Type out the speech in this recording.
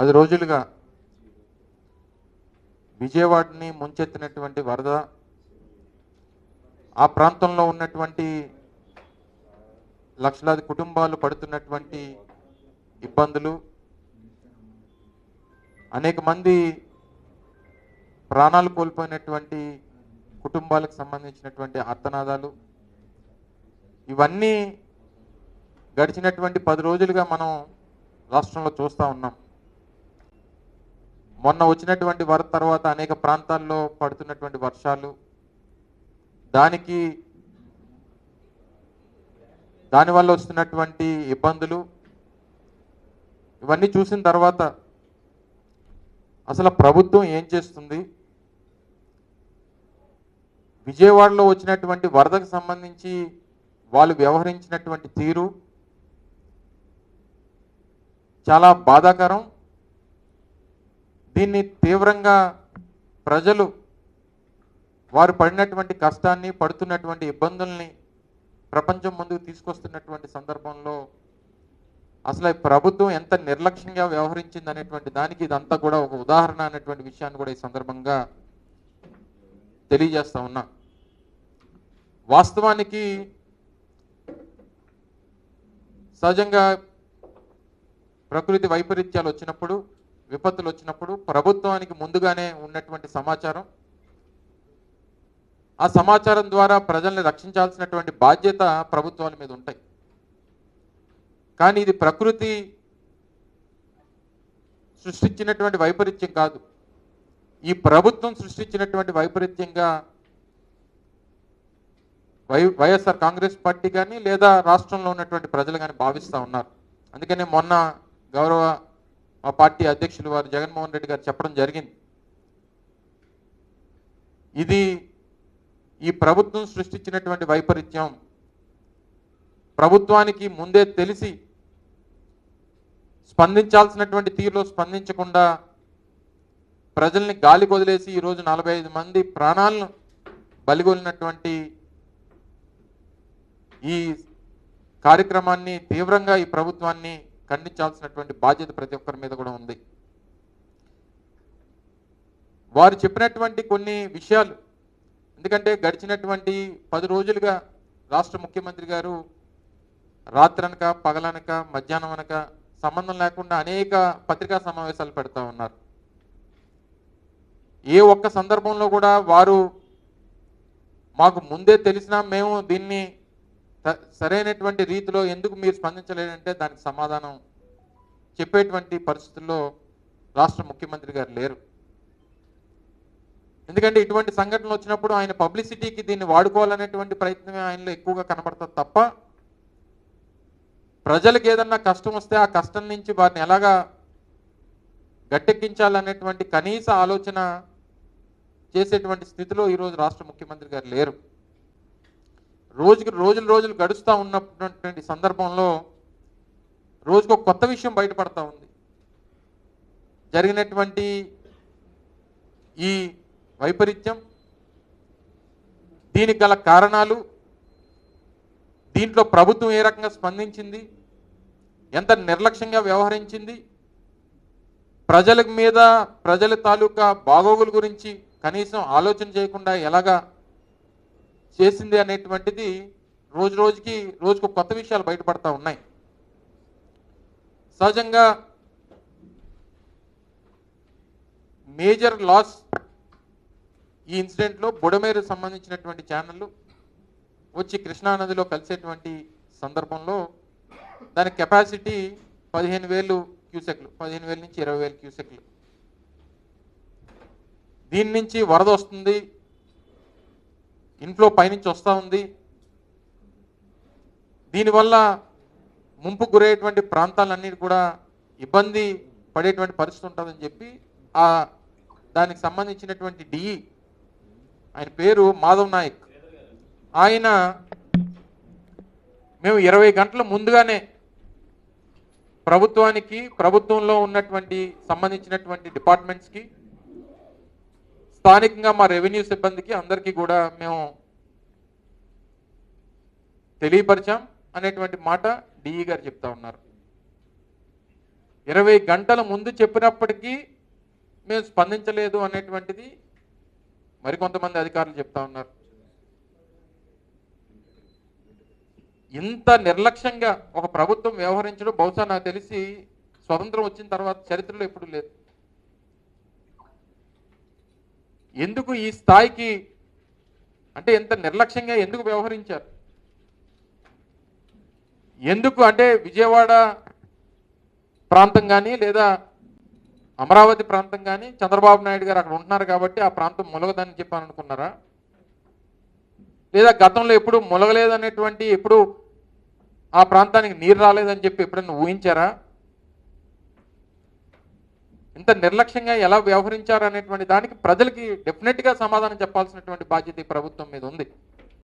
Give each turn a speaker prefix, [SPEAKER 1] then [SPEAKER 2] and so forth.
[SPEAKER 1] పది రోజులుగా విజయవాడని ముంచెత్తినటువంటి వరద ఆ ప్రాంతంలో ఉన్నటువంటి లక్షలాది కుటుంబాలు పడుతున్నటువంటి ఇబ్బందులు అనేక మంది ప్రాణాలు కోల్పోయినటువంటి కుటుంబాలకు సంబంధించినటువంటి అర్థనాదాలు ఇవన్నీ గడిచినటువంటి పది రోజులుగా మనం రాష్ట్రంలో చూస్తూ ఉన్నాం. మొన్న వచ్చినటువంటి వరద తర్వాత అనేక ప్రాంతాల్లో పడుతున్నటువంటి వర్షాలు. దానికి దానివల్ల వస్తున్నటువంటి ఇబ్బందులు. ఇవన్నీ చూసిన తర్వాత అసలు ప్రభుత్వం ఏం చేస్తుంది? విజయవాడలో వచ్చినటువంటి వరదకు సంబంధించి వాళ్ళు వ్యవహరించినటువంటి తీరు చాలా బాధాకరం. దీన్ని తీవ్రంగా ప్రజలు వారు పడినటువంటి కష్టాన్ని పడుతున్నటువంటి ఇబ్బందుల్ని ప్రపంచం ముందుకు తీసుకొస్తున్నటువంటి సందర్భంలో అసలు ప్రభుత్వం ఎంత నిర్లక్ష్యంగా వ్యవహరించింది అనేటువంటి దానికి ఇదంతా కూడా ఒక ఉదాహరణ అనేటువంటి విషయాన్ని కూడా ఈ సందర్భంగా తెలియజేస్తా ఉన్నా. వాస్తవానికి సహజంగా ప్రకృతి వైపరీత్యాలు వచ్చినప్పుడు విపత్తులు వచ్చినప్పుడు ప్రభుత్వానికి ముందుగానే ఉన్నటువంటి సమాచారం ఆ సమాచారం ద్వారా ప్రజల్ని రక్షించాల్సినటువంటి బాధ్యత ప్రభుత్వాల మీద ఉంటాయి. కానీ ఇది ప్రకృతి సృష్టించినటువంటి వైపరీత్యం కాదు. ఈ ప్రభుత్వం సృష్టించినటువంటి వైపరీత్యంగా వై వైఎస్ఆర్ కాంగ్రెస్ పార్టీ కానీ లేదా రాష్ట్రంలో ఉన్నటువంటి ప్రజలు కానీ భావిస్తూ ఉన్నారు. అందుకనే మొన్న గౌరవ మా పార్టీ అధ్యక్షులు వారు జగన్మోహన్ రెడ్డి గారు చెప్పడం జరిగింది. ఇది ఈ ప్రభుత్వం సృష్టించినటువంటి వైపరీత్యం. ప్రభుత్వానికి ముందే తెలిసి స్పందించాల్సినటువంటి తీరులో స్పందించకుండా ప్రజల్ని గాలి వదిలేసి ఈరోజు నలభై ఐదు మంది ప్రాణాలను బలిగొలినటువంటి ఈ కార్యక్రమాన్ని తీవ్రంగా ఈ ప్రభుత్వాన్ని ఖండించాల్సినటువంటి బాధ్యత ప్రతి ఒక్కరి మీద కూడా ఉంది. వారు చెప్పినటువంటి కొన్ని విషయాలు ఎందుకంటే గడిచినటువంటి పది రోజులుగా రాష్ట్ర ముఖ్యమంత్రి గారు రాత్రనక పగలనక మధ్యాహ్నం అనక సంబంధం లేకుండా అనేక పత్రికా సమావేశాలు పెడతా ఉన్నారు. ఏ ఒక్క సందర్భంలో కూడా వారు మాకు ముందే తెలిసినా మేము దీన్ని సరైనటువంటి రీతిలో ఎందుకు మీరు స్పందించలేదంటే దానికి సమాధానం చెప్పేటువంటి పరిస్థితుల్లో రాష్ట్ర ముఖ్యమంత్రి గారు లేరు. ఎందుకంటే ఇటువంటి సంఘటనలు వచ్చినప్పుడు ఆయన పబ్లిసిటీకి దీన్ని వాడుకోవాలనేటువంటి ప్రయత్నమే ఆయనలో ఎక్కువగా కనబడుతుంది తప్ప ప్రజలకు ఏదన్నా కష్టం వస్తే ఆ కష్టం నుంచి వారిని ఎలాగా గట్టెక్కించాలనేటువంటి కనీస ఆలోచన చేసేటువంటి స్థితిలో ఈరోజు రాష్ట్ర ముఖ్యమంత్రి గారు లేరు. రోజుకి రోజులు రోజులు గడుస్తూ ఉన్నటువంటి సందర్భంలో రోజుకు ఒక కొత్త విషయం బయటపడతా ఉంది. జరిగినటువంటి ఈ వైపరీత్యం దీనికి గల కారణాలు దీంట్లో ప్రభుత్వం ఏ రకంగా స్పందించింది ఎంత నిర్లక్ష్యంగా వ్యవహరించింది ప్రజల మీద ప్రజల తాలూకా బాగోగుల గురించి కనీసం ఆలోచన చేయకుండా ఎలాగా చేసింది అనేటువంటిది రోజు రోజుకి రోజుకు కొత్త విషయాలు బయటపడతా ఉన్నాయి. సహజంగా మేజర్ లాస్ ఈ ఇన్సిడెంట్లో బుడమేరు సంబంధించినటువంటి ఛానళ్ళు వచ్చి కృష్ణానదిలో కలిసేటువంటి సందర్భంలో దాని కెపాసిటీ పదిహేను వేలు క్యూసెక్లు పదిహేను వేల నుంచి ఇరవై వేల క్యూసెక్లు. దీని నుంచి వరద వస్తుంది ఇంట్లో పైనుంచి వస్తూ ఉంది. దీనివల్ల ముంపు గురయ్యేటువంటి ప్రాంతాలన్నీ కూడా ఇబ్బంది పడేటువంటి పరిస్థితి ఉంటుందని చెప్పి ఆ దానికి సంబంధించినటువంటి డిఈ ఆయన పేరు మాధవ్ నాయక్. ఆయన మేము ఇరవై గంటల ముందుగానే ప్రభుత్వానికి ప్రభుత్వంలో ఉన్నటువంటి సంబంధించినటువంటి డిపార్ట్మెంట్స్కి స్థానికంగా మా రెవెన్యూ సిబ్బందికి అందరికీ కూడా మేము తెలియపరిచాం అనేటువంటి మాట డిఈ గారు చెప్తా ఉన్నారు. ఇరవై గంటల ముందు చెప్పినప్పటికీ మేము స్పందించలేదు అనేటువంటిది మరికొంతమంది అధికారులు చెప్తా ఉన్నారు. ఇంత నిర్లక్ష్యంగా ఒక ప్రభుత్వం వ్యవహరించడం బహుశా నాకు తెలిసి స్వతంత్రం వచ్చిన తర్వాత చరిత్రలో ఎప్పుడు లేదు. ఎందుకు ఈ స్థాయికి అంటే ఎంత నిర్లక్ష్యంగా ఎందుకు వ్యవహరించారు? ఎందుకు అంటే విజయవాడ ప్రాంతం కానీ లేదా అమరావతి ప్రాంతం కానీ చంద్రబాబు నాయుడు గారు అక్కడ ఉంటున్నారు కాబట్టి ఆ ప్రాంతం మొలగదని చెప్పాలనుకున్నారా? లేదా గతంలో ఎప్పుడు మొలగలేదనేటువంటి ఎప్పుడు ఆ ప్రాంతానికి నీరు రాలేదని చెప్పి ఎప్పుడైనా ఊహించారా? ఇంత నిర్లక్ష్యంగా ఎలా వ్యవహరించారు అనేటువంటి దానికి ప్రజలకి డెఫినెట్గా సమాధానం చెప్పాల్సినటువంటి బాధ్యత ప్రభుత్వం మీద ఉంది.